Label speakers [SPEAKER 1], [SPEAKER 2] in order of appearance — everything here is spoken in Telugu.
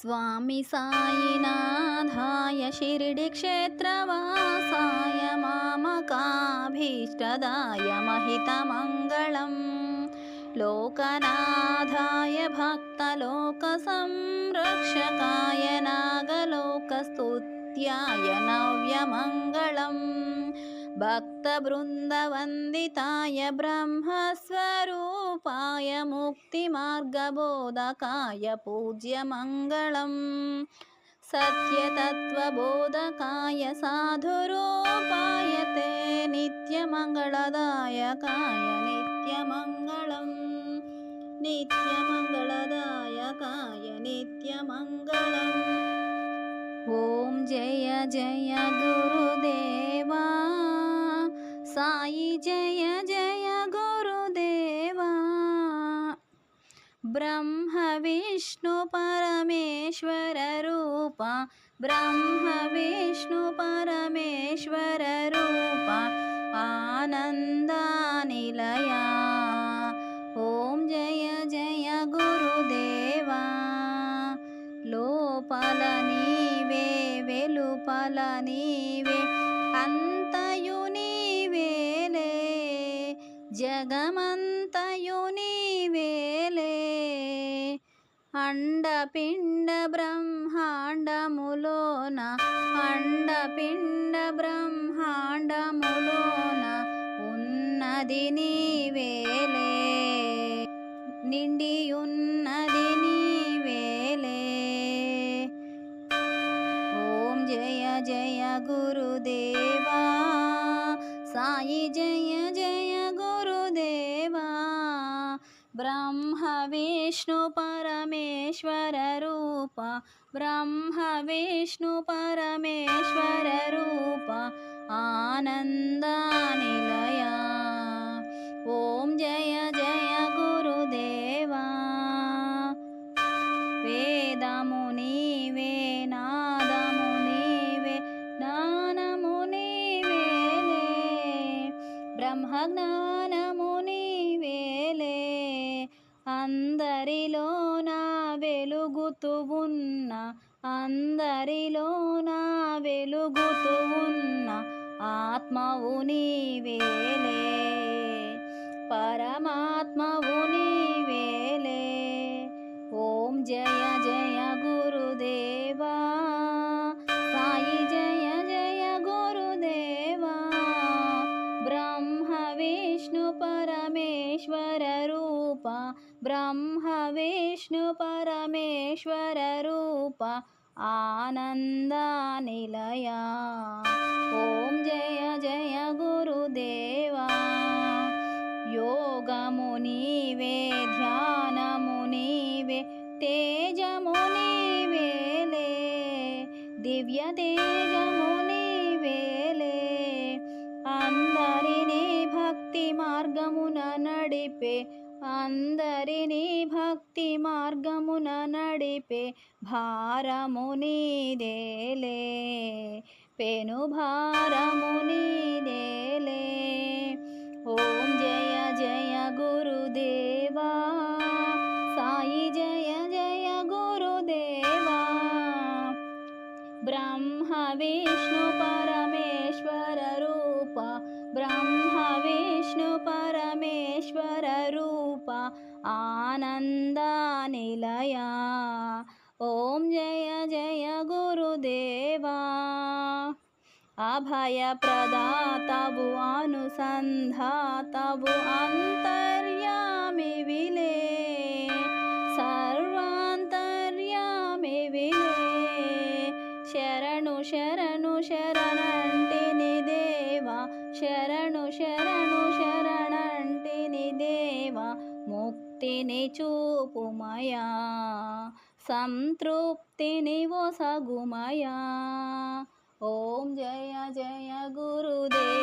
[SPEAKER 1] स्वामी सायिनाथाय शिरडिक्षेत्रवासाय मामकाभीष्टदाय महितमङ्गलम्। लोकनाथाय भक्तलोकसंरक्षकाय नागलोकस्तुत्याय नव्यमङ्गलम् भक्तवृन्दवन्दिताय ब्रह्मस्वरूपाय मुक्तिमार्गबोधकाय पूज्यमङ्गलम्। सत्यतत्त्वबोधकाय साधुरूपाय ते नित्यमङ्गलदायकाय नित्यमङ्गलम्। नित्यमङ्गलदायकाय नित्यमङ्गलम्। ॐ जय जय गुरुदेवा यि जय जय गुरुदेवा। ब्रह्म विष्णु परमेश्वररूप ब्रह्म विष्णु परमेश्वररूप आनन्दानिलया ॐ जय जय गुरुदेवा। लोपलनिवेलुपलनिवे हन् జగమంతయు నీవేలే అండపిండ బ్రహ్మాండములోన అండపిండ బ్రహ్మాండములోన ఉన్నది నీవేలే నిండి ఉన్నది నీవేలే ఓం జయ జయ గురుదేవా సాయి జయ జయ ब्रह्म विष्णु परमेश्वररूप ब्रह्म विष्णु परमेश्वररूप ॐ जय जय गुरुदेवा। वेदमुनि वे नादमुनि वे नानमुनि मे ने। అందరిలోన వెలుగుతూ ఉన్న అందరిలోన వెలుగుతూ ఉన్న ఆత్మవు నీవేలే. పరమాత్మవు గురుదేవా యోగము నీవే ధ్యానము నీవే తేజము నీవేలే దివ్య తేజము నీవేలే అందరినీ భక్తి మార్గమున నడిపే అందరినీ భక్తి మార్గమున నడిపే భారము నీదేలే పెను భారము నీదేలే ఓం జయ జయ గురుదేవా. సాయి జయ జయ గురుదేవా. బ్రహ్మ విష్ణు పరమేశ్వర రూప. బ్రహ్మ విష్ణు పరమేశ్వర రూప. आनन्दानिलया ॐ जय जय गुरुदेवा। अभयप्रदातबु अनुसन्धातबु अन्तर्यामि विले। सर्वान्तर्यामि विले। शरणु शर ముక్తిని చూపుమయా సంతృప్తిని ఓ సగుమయా. ఓం జయ జయ గురుదేవా.